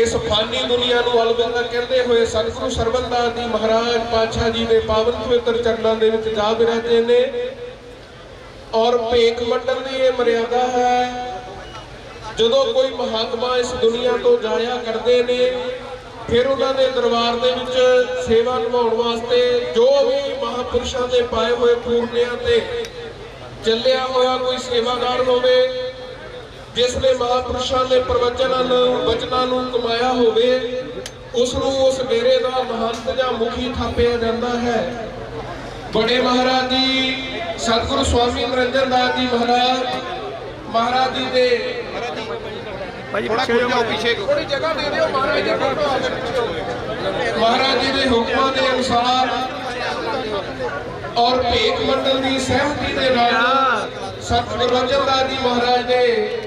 ਇਸ ਫਾਨੀ ਦੁਨੀਆ ਨੂੰ ਅਲਵਿਦਾ ਕਹਿੰਦੇ ਹੋਏ ਸਤਿਗੁਰੂ ਸਰਬੰਦਾਸ ਜੀ ਮਹਾਰਾਜ ਪਾਤਸ਼ਾਹ ਜੀ ਦੇ ਪਾਵਨ ਪਵਿੱਤਰ ਚਰਨਾਂ ਦੇ ਵਿੱਚ ਜਾ ਬਿਰਾਜੇ ਨੇ ਔਰ ਭੇਖ ਮੰਡਲ ਦੀ ਇਹ ਮਰਿਆਦਾ ਹੈ। ਜਦੋਂ ਕੋਈ ਮਹਾਤਮਾ ਇਸ ਦੁਨੀਆ ਤੋਂ ਜਾਇਆ ਕਰਦੇ ਨੇ, ਫਿਰ ਉਹਨਾਂ ਦੇ ਦਰਬਾਰ ਦੇ ਵਿੱਚ ਸੇਵਾ ਨਿਭਾਉਣ ਵਾਸਤੇ ਜੋ ਵੀ ਮਹਾਪੁਰਸ਼ਾਂ ਦੇ ਪਾਏ ਹੋਏ ਪੂਰਨਿਆਂ ਤੇ ਚੱਲਿਆ ਹੋਇਆ ਕੋਈ ਸੇਵਾਦਾਰ ਹੋਵੇ ਜਿਸ ਨੇ ਮਹਾਪੁਰਸ਼ਾਂ ਦੇ ਪ੍ਰਵਚਨਾਂ ਨੂੰ ਬਚਨਾਂ ਨੂੰ ਕਮਾਇਆ ਹੋਵੇ ਉਸ ਨੂੰ ਉਸ ਡੇਰੇ ਦਾ ਮਹੰਤ ਜਾਂ ਮੁਖੀ ਥਾਪਿਆ ਜਾਂਦਾ ਹੈ। ਬੜੇ ਮਹਾਰਾਜ ਜੀ ਸਤਿਗੁਰੂ ਸਵਾਮੀ ਨਰਿੰਦਰ ਦਾਸ ਜੀ ਮਹਾਰਾਜ ਮਹਾਰਾਜ ਜੀ ਦੇ ਭਾਜੀ ਪਿੱਛੇ ਜਾਓ ਪਿੱਛੇ ਥੋੜੀ ਜਗ੍ਹਾ ਦੇ ਦਿਓ ਮਹਾਰਾਜ ਜੀ ਮਹਾਰਾਜ ਜੀ ਦੇ ਹੁਕਮਾਂ ਦੇ ਅਨੁਸਾਰ ਔਰ ਭੇਖ ਮੰਡਲ ਦੀ ਸਹਿਮਤੀ ਦੇ ਨਾਲ ਸਤਿਗੁਰੂ ਰਜਨਦਾਸ ਜੀ ਮਹਾਰਾਜ ਦੇ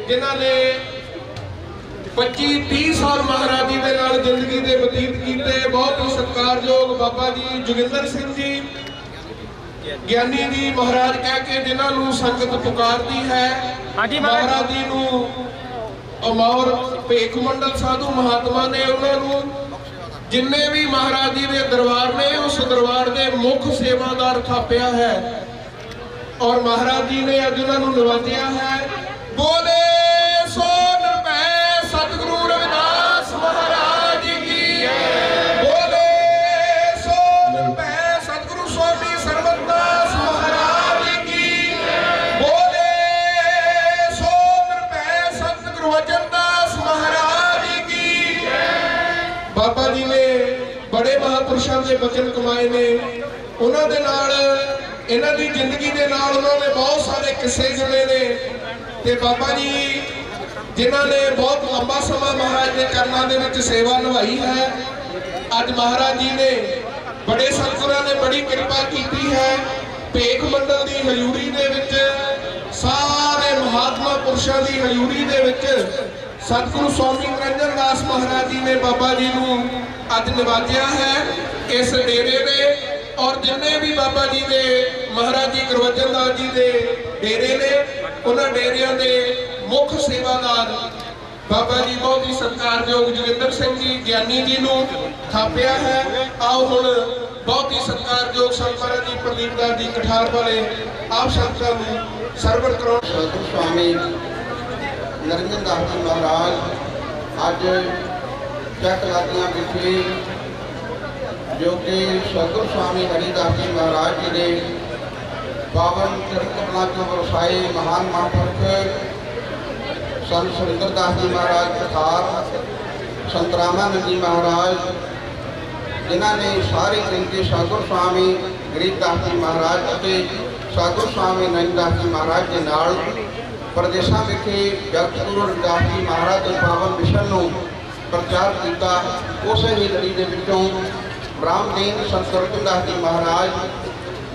ਜਿਨ੍ਹਾਂ ਨੇ 25 30 ਸਾਲ ਮਹਾਰਾਜ ਜੀ ਦੇ ਨਾਲ ਜ਼ਿੰਦਗੀ ਦੇ ਬਤੀਤ ਕੀਤੇ ਬਹੁਤ ਹੀ ਸਤਿਕਾਰਯੋਗ ਬਾਬਾ ਜੀ ਜੋਗਿੰਦਰ ਸਿੰਘ ਜੀ ਗਿਆਨੀ ਜੀ ਮਹਾਰਾਜ ਕਹਿ ਕੇ ਜਿਨ੍ਹਾਂ ਨੂੰ ਸੰਗਤ ਪੁਕਾਰਦੀ ਹੈ ਹਾਂਜੀ। ਮਹਾਰਾਜ ਜੀ ਨੂੰ ਅਮੌਰ ਭੇਖ ਮੰਡਲ ਸਾਧੂ ਮਹਾਤਮਾ ਨੇ ਉਹਨਾਂ ਨੂੰ ਜਿੰਨੇ ਵੀ ਮਹਾਰਾਜ ਜੀ ਦੇ ਦਰਬਾਰ ਨੇ ਉਸ ਦਰਬਾਰ ਦੇ ਮੁੱਖ ਸੇਵਾਦਾਰ ਥਾਪਿਆ ਹੈ ਔਰ ਮਹਾਰਾਜ ਜੀ ਨੇ ਅੱਜ ਉਹਨਾਂ ਨੂੰ ਨਵਾਜਿਆ ਹੈ। ਬੋਲੇ ਸੋ ਨਿਰਭੈ ਸਤਿਗੁਰੂ ਰਵਿਦਾਸ ਮਹਾਰਾਜ ਕੀ ਜੈ। ਬੋਲੇ ਸੋ ਨਿਰਭੈ ਸਤਿਗੁਰੂ ਸਵਾਮੀ ਸਰਬਦਾਸ ਮਹਾਰਾਜ ਕੀ ਜੈ। ਬੋਲੇ ਸੋ ਨਿਰਭੈ ਸਤਿਗੁਰੂ ਵਚਨਦਾਸ ਮਹਾਰਾਜ ਕੀ ਜੈ। ਬਾਬਾ ਜੀ ਨੇ ਬੜੇ ਮਹਾਪੁਰਸ਼ਾਂ ਦੇ ਬਚਨ ਕਮਾਏ ਨੇ। ਉਹਨਾਂ ਦੇ ਨਾਲ ਇਹਨਾਂ ਦੀ ਜ਼ਿੰਦਗੀ ਦੇ ਨਾਲ ਉਹਨਾਂ ਨੇ ਬਹੁਤ ਸਾਰੇ ਕਿੱਸੇ ਜੁੜੇ ਨੇ। ਤੇ ਬਾਬਾ ਜੀ, ਜਿਨ੍ਹਾਂ ਨੇ ਬਹੁਤ ਲੰਬਾ ਸਮਾਂ ਮਹਾਰਾਜ ਦੇ ਚਰਨਾਂ ਦੇ ਵਿੱਚ ਸੇਵਾ ਨਿਭਾਈ ਹੈ, ਅੱਜ ਮਹਾਰਾਜ ਜੀ ਨੇ ਬੜੇ ਸਤਿਗੁਰਾਂ ਨੇ ਬੜੀ ਕਿਰਪਾ ਕੀਤੀ ਹੈ। ਭੇਖ ਮੰਡਲ ਦੀ ਹਜ਼ੂਰੀ ਦੇ ਵਿੱਚ, ਸਾਰੇ ਮਹਾਤਮਾ ਪੁਰਸ਼ਾਂ ਦੀ ਹਜ਼ੂਰੀ ਦੇ ਵਿੱਚ ਸਤਿਗੁਰੂ ਸਵਾਮੀ ਨਿਰੰਜਨ ਦਾਸ ਮਹਾਰਾਜ ਜੀ ਨੇ ਬਾਬਾ ਜੀ ਨੂੰ ਅੱਜ ਨਿਵਾਜਿਆ ਹੈ। ਇਸ ਡੇਰੇ ਦੇ ਔਰ ਜਿੰਨੇ ਵੀ ਬਾਬਾ ਜੀ ਦੇ, ਮਹਾਰਾਜ ਜੀ ਗੁਰਵਚਨ ਦਾਸ ਜੀ ਦੇ ਡੇਰੇ ਨੇ, ਉਹਨਾਂ ਡੇਰਿਆਂ ਦੇ ਮੁੱਖ ਸੇਵਾਦਾਰ ਬਾਬਾ ਜੀ ਬਹੁਤ ਹੀ ਸਤਿਕਾਰਯੋਗ ਜੋਗਿੰਦਰ ਸਿੰਘ ਜੀ, ਗਿਆਨੀ ਜੀ ਨੂੰ ਥਾਪਿਆ ਹੈ। ਆਓ ਹੁਣ ਬਹੁਤ ਹੀ ਸਤਿਕਾਰਯੋਗ ਸੰਤ ਮਹਾਰਾਜ ਜੀ ਪ੍ਰਦੀਪ ਦਾਸ ਜੀ ਕਠਾਰ ਵਾਲੇ ਆਪ ਸੰਤਾਂ ਨੂੰ ਸਰਵਰ ਕਰਾਉਣ ਸਵਾਮੀ ਨਰਿੰਦਰ ਦਾਸ ਜੀ ਮਹਾਰਾਜ, ਅੱਜ ਚੱਕ ਲਾਦੀਆਂ ਵਿਖੇ ਜੋ ਕਿ ਸਤਿਗੁਰੂ ਸਵਾਮੀ ਹਰੀਦਾਸ ਜੀ ਮਹਾਰਾਜ ਜੀ ਦੇ ਪਾਵਨ ਚਰਨ ਤੋਂ ਵਰਸਾਏ ਮਹਾਨ ਮਹਾਂਪੁਰਖ ਸੰਤ ਸੁਰਿੰਦਰ ਦਾਸ ਜੀ ਮਹਾਰਾਜ ਕਥਾਰ ਸੰਤ ਰਾਮਾਨੰਦ ਜੀ ਮਹਾਰਾਜ, ਜਿਨ੍ਹਾਂ ਨੇ ਸਾਰੇ ਜ਼ਿੰਦਗੀ ਸਤਿਗੁਰੂ ਸਵਾਮੀ ਗਰੀਬ ਦਾਸ ਜੀ ਮਹਾਰਾਜ ਅਤੇ ਸਤਿਗੁਰੂ ਸਵਾਮੀ ਨੰਦ ਜੀ ਮਹਾਰਾਜ ਦੇ ਨਾਲ ਪ੍ਰਦੇਸ਼ਾਂ ਵਿਖੇ ਜਗਤ ਗੁਰੂ ਰਵਿਦਾਸ ਜੀ ਮਹਾਰਾਜ ਦੇ ਪਾਵਨ ਮਿਸ਼ਨ ਨੂੰ ਪ੍ਰਚਾਰ ਕੀਤਾ। ਉਸੇ ਹੀ ਲੜੀ ਦੇ ਵਿੱਚੋਂ ਬ੍ਰਾਹਮਦੀਨ ਸੰਤ ਰਤਨਦਾਸ ਜੀ ਮਹਾਰਾਜ,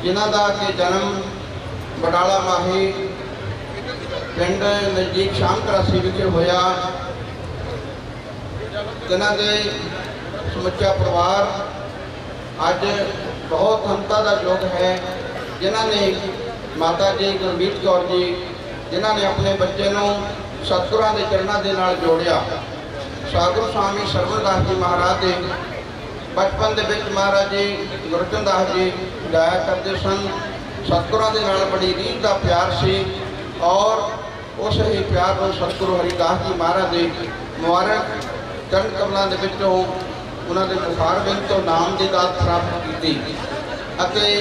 ਜਿਨ੍ਹਾਂ ਦਾ ਕਿ ਜਨਮ ਬਡਾਲਾ ਮਾਹੀ ਪਿੰਡ ਨਜ਼ਦੀਕ ਸ਼ਾਮ ਕਰਾਸੀ ਵਿਖੇ ਹੋਇਆ। ਜਿਨ੍ਹਾਂ ਦੇ ਸਮੁੱਚਾ ਪਰਿਵਾਰ ਅੱਜ ਬਹੁਤ ਹੰਤਾ ਦਾ ਯੋਗ ਹੈ। ਜਿਨ੍ਹਾਂ ਨੇ ਮਾਤਾ ਜੀ ਗੁਰਮੀਤ ਕੌਰ ਜੀ, ਜਿਨ੍ਹਾਂ ਨੇ ਆਪਣੇ ਬੱਚੇ ਨੂੰ ਸਤਿਗੁਰਾਂ ਦੇ ਚਰਨਾਂ ਦੇ ਨਾਲ ਜੋੜਿਆ। ਸਾਗਰ ਸਵਾਮੀ ਸਰਵਦਾਸ ਜੀ ਮਹਾਰਾਜ ਦੇ ਬਚਪਨ ਦੇ ਵਿੱਚ ਮਹਾਰਾਜ ਜੀ ਗੁਰਜਨ ਦਾਸ ਜੀ ਗਾਇਆ ਕਰਦੇ ਸਨ। ਸਤਿਗੁਰਾਂ ਦੇ ਨਾਲ ਬੜੀ ਰੀਝ ਦਾ ਪਿਆਰ ਸੀ ਔਰ ਉਸ ਹੀ ਪਿਆਰ ਨੂੰ ਸਤਿਗੁਰੂ ਹਰੀਦਾਸ ਜੀ ਮਹਾਰਾਜ ਦੇ ਮੁਬਾਰਕ ਚਰਨ ਕਮਲਾਂ ਦੇ ਵਿੱਚੋਂ ਉਹਨਾਂ ਦੇ ਮੁਖਾਰਬਿੰਦ ਤੋਂ ਨਾਮ ਦੀ ਦਾਤ ਪ੍ਰਾਪਤ ਕੀਤੀ ਅਤੇ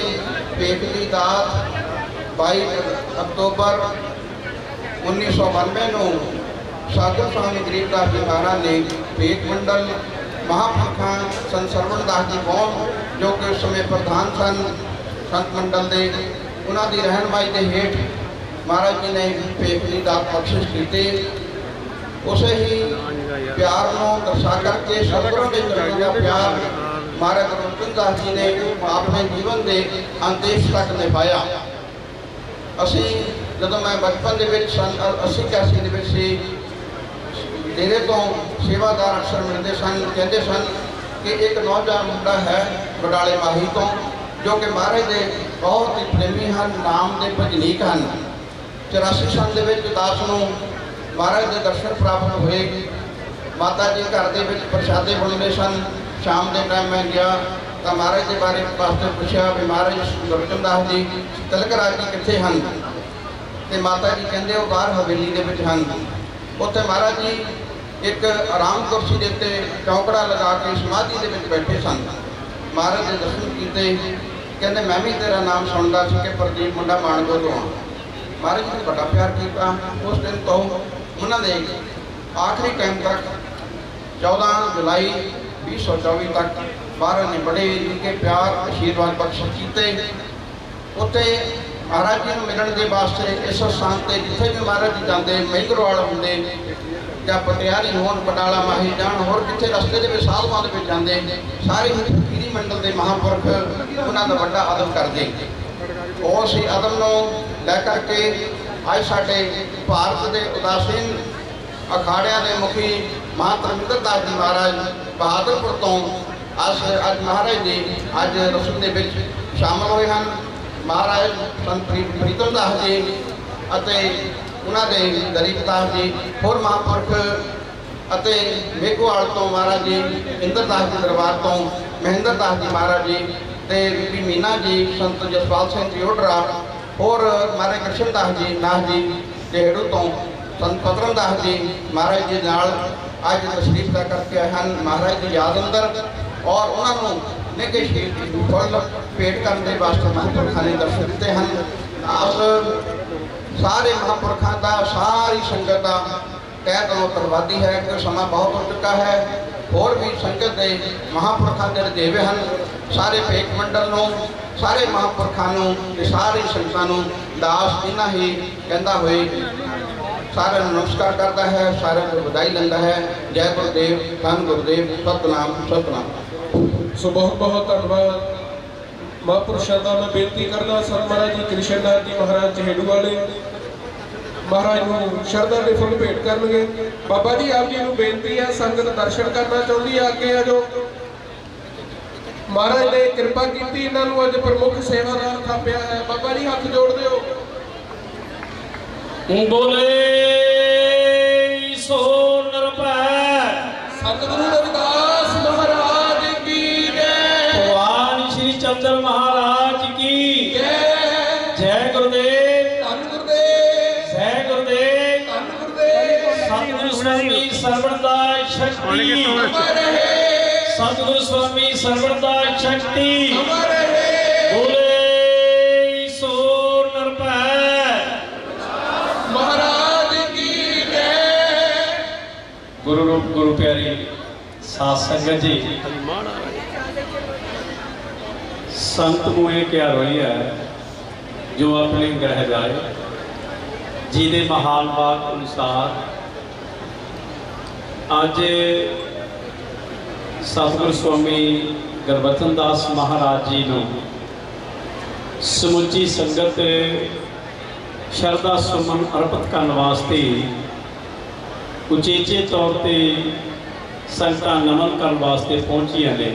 ਪੇਟ ਦੀ ਦਾਤ 22 ਅਕਤੂਬਰ 1992 ਨੂੰ ਸਾਧੂ ਸਵਾਮੀ ਗਰੀਬਦਾਸ ਜੀ ਮਹਾਰਾਜ ਨੇ ਭੇਖ ਮੰਡਲ ਮਹਾਂਪੁਰਖਾਂ ਸੰਤ ਸਰਵਣ ਦਾਸ ਜੀ ਕੌਮ, ਜੋ ਕਿ ਉਸ ਸਮੇਂ ਪ੍ਰਧਾਨ ਸਨ, ਸੰਤ ਮੰਡਲ ਦੇ, ਉਹਨਾਂ ਦੀ ਰਹਿਨਮਾਈ ਦੇ ਹੇਠ ਮਹਾਰਾਜ ਜੀ ਨੇ ਭੇਖ ਦੀ ਦਾਤ ਬਖਸ਼ਿਸ਼ ਕੀਤੀ। ਉਸੇ ਹੀ ਪਿਆਰ ਨੂੰ ਦਰਸਾ ਕਰਕੇ ਸਤਿਗੁਰਾਂ ਦੇ ਚਰਨਾਂ ਦਾ ਪਿਆਰ ਮਹਾਰਾਜ ਗੁਰੂ ਦਾਸ ਜੀ ਨੇ ਆਪਣੇ ਜੀਵਨ ਦੇ ਅੰਤੇਸ਼ ਤੱਕ ਨਿਭਾਇਆ। ਅਸੀਂ ਜਦੋਂ ਮੈਂ ਬਚਪਨ ਦੇ ਵਿੱਚ ਸਨ 80 81 ਦੇ ਵਿੱਚ ਸੀ ਇਹਦੇ ਤੋਂ ਸੇਵਾਦਾਰ ਅਕਸਰ ਮਿਲਦੇ ਸਨ, ਕਹਿੰਦੇ ਸਨ ਕਿ ਇੱਕ ਨੌਜਵਾਨ ਮੁੰਡਾ ਹੈ ਬਡਾਲੇ ਮਾਹੀ ਤੋਂ, ਜੋ ਕਿ ਮਹਾਰਾਜ ਦੇ ਬਹੁਤ ਹੀ ਪ੍ਰੇਮੀ ਹਨ, ਨਾਮ ਦੇ ਭਜਨੀਕ ਹਨ। 84 ਸਾਲ ਦੇ ਵਿੱਚ ਦਾਸ ਨੂੰ ਮਹਾਰਾਜ ਦੇ ਦਰਸ਼ਨ ਪ੍ਰਾਪਤ ਹੋਏ। ਮਾਤਾ ਜੀ ਘਰ ਦੇ ਵਿੱਚ ਪ੍ਰਸ਼ਾਦੇ ਬਣਦੇ ਸਨ। ਸ਼ਾਮ ਦੇ ਟਾਈਮ ਮੈਂ ਗਿਆ ਤਾਂ ਮਹਾਰਾਜ ਦੇ ਬਾਰੇ ਵਾਸਤੇ ਪੁੱਛਿਆ ਵੀ ਮਹਾਰਾਜ ਗੁਰਚਰਨ ਦਾਸ ਜੀ, ਤਿਲਕ ਰਾਜ ਜੀ ਕਿੱਥੇ ਹਨ? ਤੇ ਮਾਤਾ ਜੀ ਕਹਿੰਦੇ ਉਹ ਬਾਹਰ ਹਵੇਲੀ ਦੇ ਵਿੱਚ ਹਨ। ਉੱਥੇ ਮਹਾਰਾਜ ਜੀ ਇੱਕ ਆਰਾਮ ਕੁਰਸੀ ਦੇ ਉੱਤੇ ਚੌਕੜਾ ਲਗਾ ਕੇ ਸਮਾਧੀ ਦੇ ਵਿੱਚ ਬੈਠੇ ਸਨ। ਮਹਾਰਾਜ ਦੇ ਦਰਸ਼ਨ ਕੀਤੇ। ਕਹਿੰਦੇ, ਮੈਂ ਵੀ ਤੇਰਾ ਨਾਮ ਸੁਣਦਾ ਸੀ ਕਿ ਪ੍ਰਦੀਪ ਮੁੰਡਾ ਮਾਨਕੋ ਤੋਂ ਆ। ਮਹਾਰਾਜ ਜੀ ਨੇ ਬੜਾ ਪਿਆਰ ਕੀਤਾ। ਉਸ ਦਿਨ ਤੋਂ ਉਹਨਾਂ ਦੇ ਆਖਰੀ ਟਾਈਮ ਤੱਕ 14 ਜੁਲਾਈ 2024 ਤੱਕ ਮਹਾਰਾਜ ਨੇ ਬੜੇ ਨਿੱਕੇ ਪਿਆਰ ਆਸ਼ੀਰਵਾਦ ਬਖਸ਼ ਕੀਤੇ। ਉੱਥੇ ਮਹਾਰਾਜ ਜੀ ਨੂੰ ਮਿਲਣ ਦੇ ਵਾਸਤੇ ਇਸ ਸਥਾਨ ਤੇ ਜਿੱਥੇ ਵੀ ਮਹਾਰਾਜ ਜੀ ਜਾਂਦੇ, ਮਹਿੰਦਰਵਾਲ ਹੁੰਦੇ ਜਾਂ ਪਟਿਆਰੀ ਹੋਣ, ਪਟਾਲਾ, ਮਾਹੀ ਜਾਣ, ਹੋਰ ਕਿੱਥੇ ਰਸਤੇ ਦੇ ਵਿੱਚ, ਸਾਧੂਆਂ ਦੇ ਵਿੱਚ ਜਾਂਦੇ, ਸਾਰੇ ਹੀ ਫਕੀਰੀ ਮੰਡਲ ਦੇ ਮਹਾਂਪੁਰਖ ਉਹਨਾਂ ਦਾ ਵੱਡਾ ਆਦਰ ਕਰਦੇ। ਉਸ ਹੀ ਆਦਮ ਨੂੰ ਲੈ ਕਰਕੇ ਅੱਜ ਸਾਡੇ ਭਾਰਤ ਦੇ ਉਦਾਸੀਨ ਅਖਾੜਿਆਂ ਦੇ ਮੁਖੀ ਮਹਾਤਰਮਿੰਦਰ ਦਾਸ ਜੀ ਮਹਾਰਾਜ ਬਹਾਦਰਪੁਰ ਤੋਂ ਅੱਜ ਅੱਜ ਮਹਾਰਾਜ ਜੀ ਅੱਜ ਰਸਮ ਦੇ ਵਿੱਚ ਸ਼ਾਮਲ ਹੋਏ ਹਨ। ਮਹਾਰਾਜ ਸੰਤ ਪ੍ਰੀਤਮ ਦਾਸ ਜੀ ਅਤੇ ਉਹਨਾਂ ਦੇ ਗਰੀਬ ਦਾਸ ਜੀ, ਹੋਰ ਮਹਾਂਪੁਰਖ ਅਤੇ ਮੇਘਵਾਲ ਤੋਂ ਮਹਾਰਾਜ ਜੀ ਇੰਦਰਦਾਸ ਜੀ ਦਰਬਾਰ ਤੋਂ ਮਹਿੰਦਰ ਦਾਸ ਜੀ ਮਹਾਰਾਜ ਜੀ ਤੇ ਬੀਬੀ ਮੀਨਾ ਜੀ, ਸੰਤ ਜਸਪਾਲ ਸਿੰਘ ਜੀ ਓਡਰਾ ਹੋਰ ਮਹਾਰਾਜ ਕ੍ਰਿਸ਼ਨ ਦਾਸ ਜੀ, ਨਾਥ ਜੀ ਡੇੜੂ ਤੋਂ ਸੰਤ ਪਤਰਮ ਦਾਸ ਜੀ ਮਹਾਰਾਜ ਜੀ ਨਾਲ ਅੱਜ ਤਸ਼ਰੀਫ ਦਾ ਕਰਕੇ ਆਏ ਹਨ। ਮਹਾਰਾਜ ਦੀ ਯਾਦ ਅੰਦਰ ਔਰ ਉਹਨਾਂ ਨੂੰ ਨਿੱਘੇ ਸ਼ੀਰ ਦੀ ਫੁੱਲ ਭੇਟ ਕਰਨ ਦੇ ਵਾਸਤੇ ਮਹਾਂਪੁਰਖਾਂ ਨੇ ਦਰਸ਼ਨ ਦਿੱਤੇ ਹਨ। ਆਸ ਸਾਰੇ ਮਹਾਂਪੁਰਖਾਂ ਦਾ, ਸਾਰੀ ਸੰਗਤ ਦਾ ਕਹਿ ਤੋਂ ਧੰਨਵਾਦੀ ਹੈ ਕਿ ਸਮਾਂ ਬਹੁਤ ਹੋ ਚੁੱਕਾ ਹੈ। ਹੋਰ ਵੀ ਸੰਗਤ ਦੇ ਮਹਾਂਪੁਰਖਾਂ ਦੇ ਰਜੇਵੇ ਹਨ। ਸਾਰੇ ਭੇਟ ਮੰਡਲ ਨੂੰ, ਸਾਰੇ ਮਹਾਂਪੁਰਖਾਂ ਨੂੰ ਤੇ ਸਾਰੇ ਸੰਗਤਾਂ ਨੂੰ ਦਾਸ ਇਹਨਾਂ ਹੀ ਕਹਿੰਦਾ ਹੋਏ, ਸਾਰਿਆਂ ਨੂੰ ਨਮਸਕਾਰ ਕਰਦਾ ਹੈ, ਸਾਰਿਆਂ ਨੂੰ ਵਧਾਈ ਲੈਂਦਾ ਹੈ। ਜੈ ਗੁਰਦੇਵ, ਧੰਨ ਗੁਰਦੇਵ, ਸਤਨਾਮ ਸਤਨਾਮ। ਸੋ ਬਹੁਤ ਬਹੁਤ ਧੰਨਵਾਦ। ਮਹਾਂਪੁਰਸ਼ਾਂ ਦਾ ਮੈਂ ਬੇਨਤੀ ਕਰਦਾ ਸਰ ਮਹਾਰਾਜ ਜੀ ਕ੍ਰਿਸ਼ਨ ਨਾਥ ਜੀ ਮਹਾਰਾਜ ਚਹੇੜੂ ਵਾਲੇ, ਮਹਾਰਾਜ ਨੂੰ ਸ਼ਰਧਾ ਦੇ ਫੁੱਲ ਭੇਟ ਕਰਨਗੇ। ਬਾਬਾ ਜੀ, ਆਪ ਜੀ ਨੂੰ ਬੇਨਤੀ ਹੈ ਸੰਗਤ ਦਰਸ਼ਨ ਕਰਨਾ ਚਾਹੁੰਦੀ ਹੈ ਅੱਗੇ ਆ ਜੋ ਮਹਾਰਾਜ ਨੇ ਕਿਰਪਾ ਕੀਤੀ, ਇਹਨਾਂ ਨੂੰ ਅੱਜ ਪ੍ਰਮੁੱਖ ਸੇਵਾਦਾਰ ਥਾਪਿਆ ਹੈ। ਬਾਬਾ ਜੀ, ਹੱਥ ਜੋੜ ਦਿਓ। ਬੋਲੇ ਸਤਿਗੁਰੂ ਸਵਾਮੀ ਸਰਵਣਦਾ ਸ਼ਕਤੀ ਅਮਰ ਰਹੇ ਬੋਲੇ ਸੋ ਨਿਰਭੈ ਮਹਾਰਾਜ ਕੀ ਜੈ ਗੁਰੂ ਰੂਪ ਗੁਰੂ ਪਿਆਰੀ ਸਾਧ ਸੰਗਤ ਜੀ ਸੰਤ ਮੂਏ ਕਿਆ ਰੋਈ ਹੈ ਜੋ ਆਪਣੇ ਗ੍ਰਹਿ ਜਾਏ ਜੀ ਦੇ ਮਹਾਨ ਬਾਤ ਅਨੁਸਾਰ ਅੱਜ ਸਤਿਗੁਰ ਸਵਾਮੀ ਗੁਰਬਚਨ ਦਾਸ ਮਹਾਰਾਜ ਜੀ ਨੂੰ ਸਮੁੱਚੀ ਸੰਗਤ ਸ਼ਰਧਾ ਸੁਮਨ ਅਰਪਿਤ ਕਰਨ ਵਾਸਤੇ ਉਚੇਚੇ ਤੌਰ ਤੇ ਸੰਗਤਾਂ ਨਮਨ ਕਰਨ ਵਾਸਤੇ ਪਹੁੰਚੀਆਂ ਨੇ।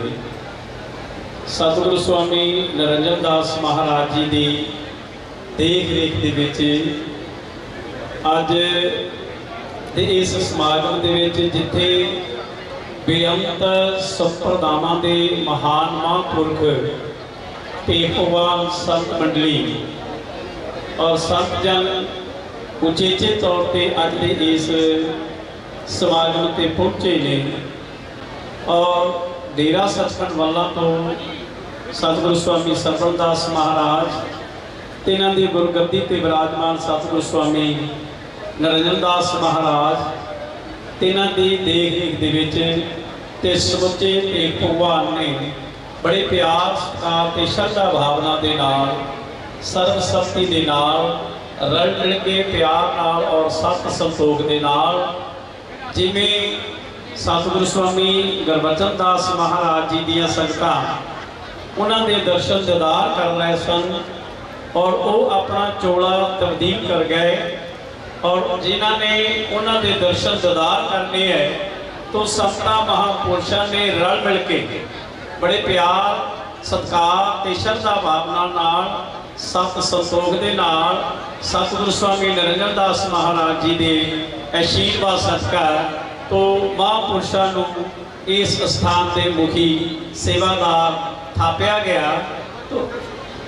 ਸਤਿਗੁਰੂ ਸਵਾਮੀ ਨਰਿੰਦਰ ਦਾਸ ਮਹਾਰਾਜ ਜੀ ਦੀ ਦੇਖ ਰੇਖ ਦੇ ਵਿੱਚ ਅੱਜ ਦੇ ਇਸ ਸਮਾਗਮ ਦੇ ਵਿੱਚ ਜਿੱਥੇ ਬੇਅੰਤ ਸੰਪਰਦਾਵਾਂ ਦੇ ਮਹਾਨ ਮਹਾਂਪੁਰਖ ਭਗਵਾਨ ਸੰਤ ਮੰਡਲੀ ਔਰ ਸੰਤ ਜਨ ਉਚੇਚੇ ਤੌਰ ਤੇ ਅੱਜ ਦੇ ਇਸ ਸਮਾਗਮ ਤੇ ਪਹੁੰਚੇ ਨੇ ਔਰ ਡੇਰਾ ਸਤਖੰਡ ਵਾਲਾ ਤੋਂ ਸਤਿਗੁਰੂ ਸਵਾਮੀ ਸਰਬਦਾਸ ਮਹਾਰਾਜ ਤੇ ਇਹਨਾਂ ਦੀ ਗੁਰਗੱਦੀ ਤੇ ਵਿਰਾਜਮਾਨ ਸਤਿਗੁਰੂ ਸਵਾਮੀ ਨਰਿੰਦਰ ਦਾਸ ਮਹਾਰਾਜ ਤੇ ਇਹਨਾਂ ਦੀ ਦੇਖ ਰੇਖ ਦੇ ਵਿੱਚ ਤੇ ਸਮੁੱਚੇ ਭੇਖ ਭਗਵਾਨ ਨੇ ਬੜੇ ਪਿਆਰ, ਸਤਿਕਾਰ ਤੇ ਸ਼ਰਧਾ ਭਾਵਨਾ ਦੇ ਨਾਲ, ਸਰਬ ਸ਼ਕਤੀ ਦੇ ਨਾਲ, ਰਲ ਮਿਲ ਕੇ ਪਿਆਰ ਨਾਲ ਔਰ ਸਤ ਸੰਤੋਖ ਦੇ ਨਾਲ ਜਿਵੇਂ ਸਤਿਗੁਰੂ ਸਵਾਮੀ ਗੁਰਬਚਨ ਦਾਸ ਮਹਾਰਾਜ ਜੀ ਦੀਆਂ ਸੰਗਤਾਂ ਉਹਨਾਂ ਦੇ ਦਰਸ਼ਨ ਦਿਦਾਰ ਕਰ ਰਹੇ ਸਨ ਔਰ ਉਹ ਆਪਣਾ ਚੋਲਾ ਤਬਦੀਲ ਕਰ ਗਏ। ਔਰ ਜਿਨ੍ਹਾਂ ਨੇ ਉਹਨਾਂ ਦੇ ਦਰਸ਼ਨ ਦਿਦਾਰ ਕਰਨੇ ਹੈ, ਤੋਂ ਸੰਤਾਂ ਮਹਾਪੁਰਸ਼ਾਂ ਨੇ ਰਲ ਮਿਲ ਕੇ ਬੜੇ ਪਿਆਰ, ਸਤਿਕਾਰ ਤੇ ਸ਼ਰਧਾ ਭਾਵਨਾ ਨਾਲ, ਸਤ ਸੰਤੋਖ ਦੇ ਨਾਲ ਸਤਿਗੁਰੂ ਸਵਾਮੀ ਨਰਿੰਦਰ ਦਾਸ ਮਹਾਰਾਜ ਜੀ ਦੇ ਅਸ਼ੀਰਵਾਦ ਸਤਿਕਾਰ ਤੋਂ ਮਹਾਂਪੁਰਸ਼ਾਂ ਨੂੰ ਇਸ ਸਥਾਨ ਦੇ ਮੁਖੀ ਸੇਵਾਦਾਰ ਥਾਪਿਆ ਗਿਆ। ਤੋਂ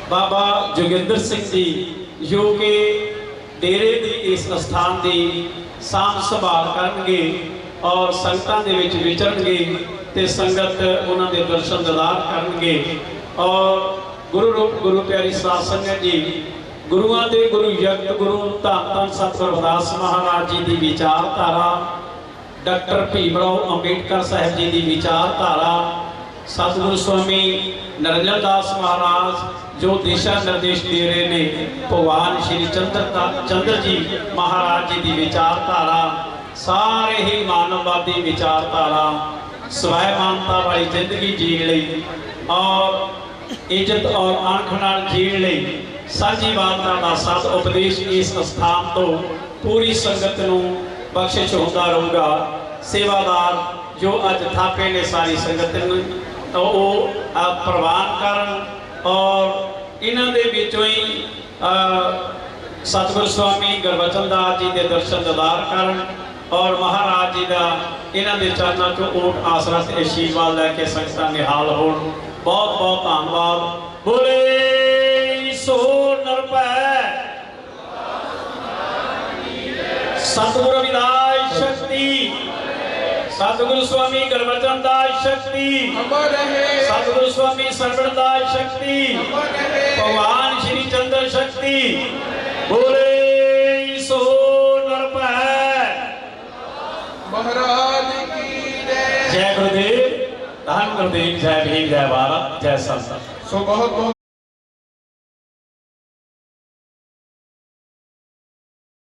ਬਾਬਾ ਜੋਗਿੰਦਰ ਸਿੰਘ ਜੀ, ਜੋ ਕਿ ਡੇਰੇ ਦੀ ਇਸ ਸਥਾਨ ਦੀ ਸਾਂਭ ਸੰਭਾਲ ਕਰਨਗੇ ਔਰ ਸੰਗਤਾਂ ਦੇ ਵਿੱਚ ਵਿਚਰਨਗੇ ਤੇ ਸੰਗਤ ਉਹਨਾਂ ਦੇ ਦਰਸ਼ਨ ਦਿਦਾਰ ਕਰਨਗੇ। ਔਰ ਗੁਰੂ ਰੂਪ ਗੁਰੂ ਪਿਆਰੀ ਸਾਧ ਸੰਗਤ ਜੀ, ਗੁਰੂਆਂ ਦੇ ਗੁਰੂ ਯਕਤ ਗੁਰੂ ਧੰਨ ਧੰਨ ਸਤਿਗੁਰ ਮਹਾਰਾਜ ਜੀ ਦੀ ਵਿਚਾਰਧਾਰਾ, ਡਾਕਟਰ ਭੀਮਰਾਓ ਅੰਬੇਡਕਰ ਸਾਹਿਬ ਜੀ ਦੀ ਵਿਚਾਰਧਾਰਾ, ਸਤਿਗੁਰੂ ਸਵਾਮੀ ਨਰਿੰਦਰ ਦਾਸ ਮਹਾਰਾਜ ਜੋ ਦਿਸ਼ਾ ਨਿਰਦੇਸ਼ ਦੇ ਰਹੇ ਨੇ, ਭਗਵਾਨ ਸ਼੍ਰੀ ਚੰਦਰ ਚੰਦਰ ਜੀ ਮਹਾਰਾਜ ਜੀ ਦੀ ਵਿਚਾਰਧਾਰਾ, ਸਾਰੇ ਹੀ ਮਾਨਵਵਾਦੀ ਵਿਚਾਰਧਾਰਾ, ਸਵੈਮਾਨਤਾ ਵਾਲੀ ਜ਼ਿੰਦਗੀ ਜੀਣ ਲਈ ਔਰ ਇੱਜ਼ਤ ਔਰ ਅਣਖ ਨਾਲ ਜੀਣ ਲਈ ਸਾਂਝੀਵਾਲਤਾ ਦਾ ਸਤ ਉਪਦੇਸ਼ ਇਸ ਸਥਾਨ ਤੋਂ ਪੂਰੀ ਸੰਗਤ ਨੂੰ ਬਖਸ਼ਿਸ਼ ਹੁੰਦਾ ਰਹੂਗਾ। ਸੇਵਾਦਾਰ ਜੋ ਅੱਜ ਥਾਪੇ ਨੇ ਸਾਰੀ ਸੰਗਤ ਨੂੰ ਉਹ ਪ੍ਰਵਾਨ ਕਰਨ ਔਰ ਇਹਨਾਂ ਦੇ ਵਿੱਚੋਂ ਹੀ ਸਤਿਗੁਰ ਸਵਾਮੀ ਗੁਰਬਚਨ ਦਾਸ ਜੀ ਦੇ ਦਰਸ਼ਨ ਦਿਦਾਰ ਕਰਨ ਔਰ ਮਹਾਰਾਜ ਜੀ ਦਾ ਇਹਨਾਂ ਦੇ ਚਰਨਾਂ ਚੋਂ ਓਟ ਆਸਰਾ ਤੇ ਅਸ਼ੀਰਵਾਦ ਲੈ ਕੇ ਸੰਗਤਾਂ ਨਿਹਾਲ ਹੋਣ। ਬਹੁਤ ਬਹੁਤ ਧੰਨਵਾਦ। ਬੋਲੇ ਸੋ ਨਰਪੈ। ਸਤਿਗੁਰੂ ਅਵਿਨਾਸ਼ ਸਤਿਗੁਰੂ ਸਵਾਮੀ ਗੁਰਬਚਨ ਦਾਸ ਸ਼ਕਤੀ ਅਮਰ ਰਹੇ ਸਤਿਗੁਰੂ ਸਵਾਮੀ ਸਰਵਣ ਦਾਸ ਸ਼ਕਤੀ ਅਮਰ ਰਹੇ ਭਗਵਾਨ ਸ਼੍ਰੀ ਚੰਦਰ ਸ਼ਕਤੀ ਬੋਲੇ ਸੋ ਨਰਪੈ ਮਹਾਰਾਜ ਕੀ ਜੈ ਜੈ ਗੁਰਦੇਵ ਧੰਨ ਗੁਰਦੇਵ ਜੈ ਭੀਮ ਜੈ ਭਾਰਤ ਜੈ ਸੰਤ ਸੋ ਬਹੁਤ ਬਹੁਤ